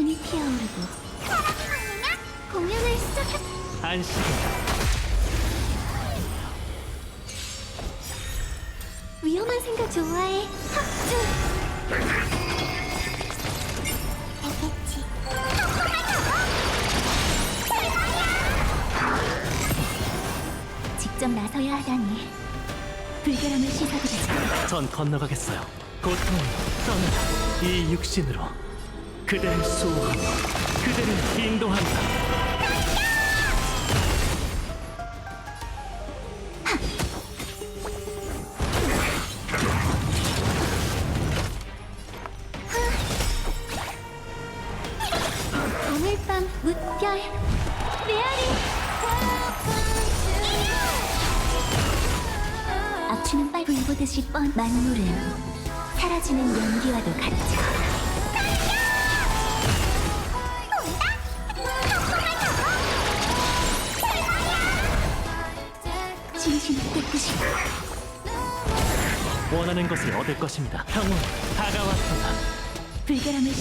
향이 피어오르고 공연을 시작해 안식이다. 위험한 생각 좋아해 합주 알겠지 직접 나서야 하다니 불결함을 씻어드리자 전 건너가겠어요. 고통을 떠나라. 이 육신으로 그대를 수호하며 그대를 인도한다. 만물은 사라지는 연기와도 같죠 진심을 깨끗이 원하는 것을 얻을 것입니다. 평온 다가왔구나. 불결함을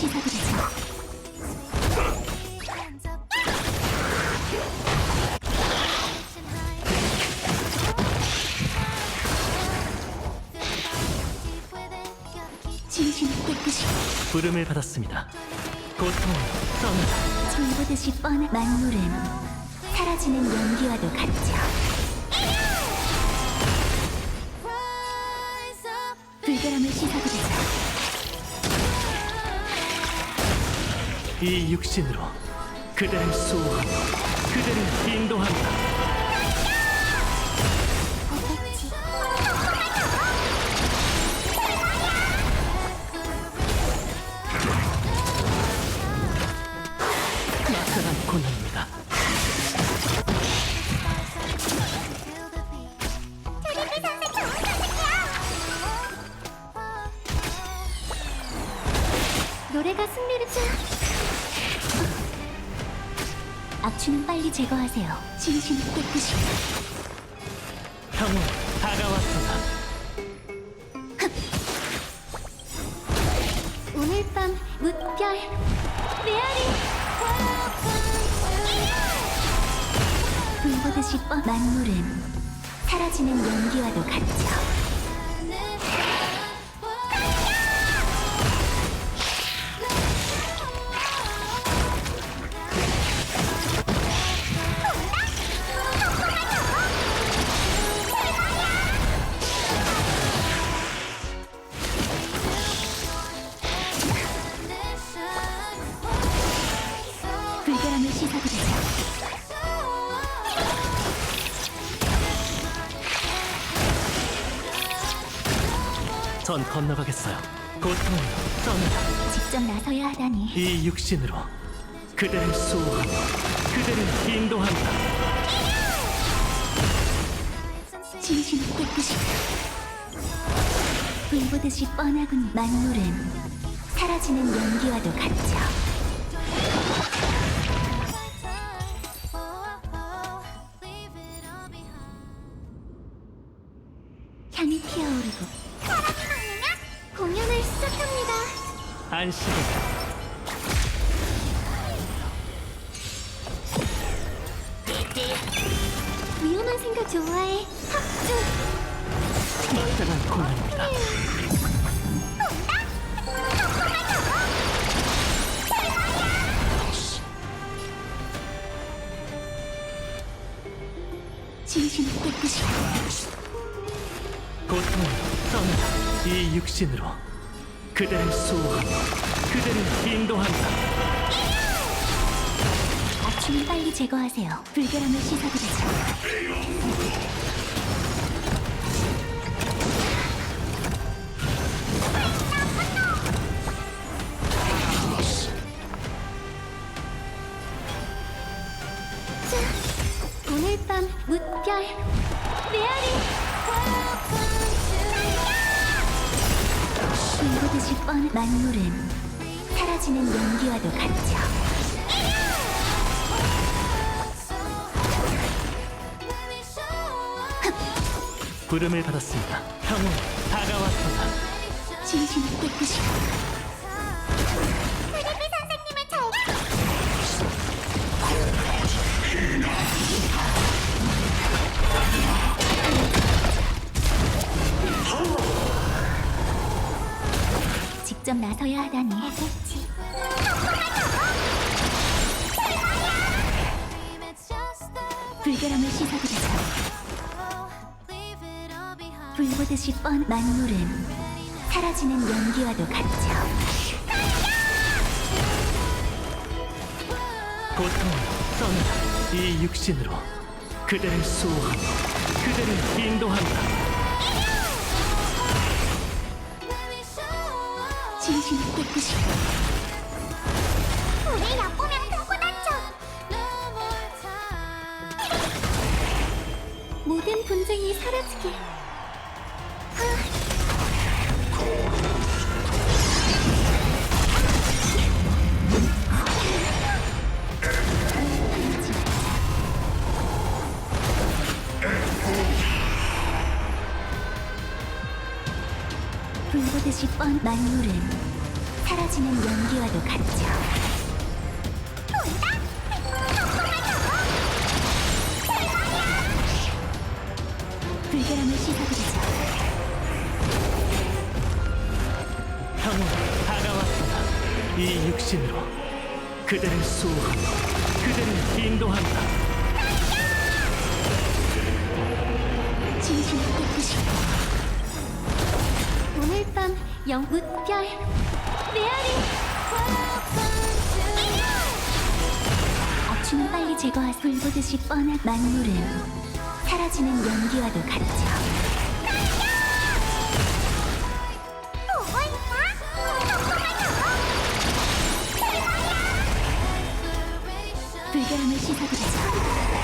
진심을 깨끗이 부름을 받았습니다. 고통을 떠나라. 불보듯이 뻔한 만물은 사라지는 연기와도 같죠 불결함을 씻어드리자 이 육신으로 그대를 수호하며 그대를 인도한다. 노래가 승리를 자 악취는 빨리 제거하세요. 진심을 깨끗이 평온 다가왔구나. 오늘 밤 무별 메아리 불보듯이 뻔 만물은 사라지는 연기와도 같죠 전 건너가겠어요. 고통을 떠나라. 직접 나서야 하다니 이 육신으로 그대를 수호하며 그대를 인도한다. 진심을 깨끗이 불보듯이 뻔하군 만물은 사라지는 연기와도 같죠 향이 피어오르고 공연을 시작합니다 안식이다. 위험한 생각 좋아해 합주 막강한 고난입니다. 진심을 깨끗이 떠나라. 이 육신으로 그대를 수호하며 그대를 인도한다. 악취는 빨리 제거하세요 불결함을 씻어드리자 자, 오늘 밤 무별 메아리 불보듯이 뻔한 만물은 사라지는 연기와도 같죠 부름을 받았습니다. 평온 다가왔구나. 진심을 깨끗이 나서야 하다니. 알겠지. 불결함을 씻어드리죠. 불보듯이 뻔 만물은 사라지는 연기와도 같죠. 고통을 떠나라 이 육신으로 그대를 수호하며 그대를 인도한다 진심을 깨끗이 우리 얕보면 다쳐 모든 분쟁이 사라지게 불보듯이 뻔 만물은 사라지는 연기와도 같죠. 불결함을 씻어드리죠. 평온 다가왔구나 이 육신으로 그대를 수호하며 그대를 인도한다. 진심을 깨끗이 오늘 밤 영무별 메아리 악취는 빨리 제거하 불보듯이 뻔한 만물은 사라지는 연기와도 같죠 불결함을 씻어드리죠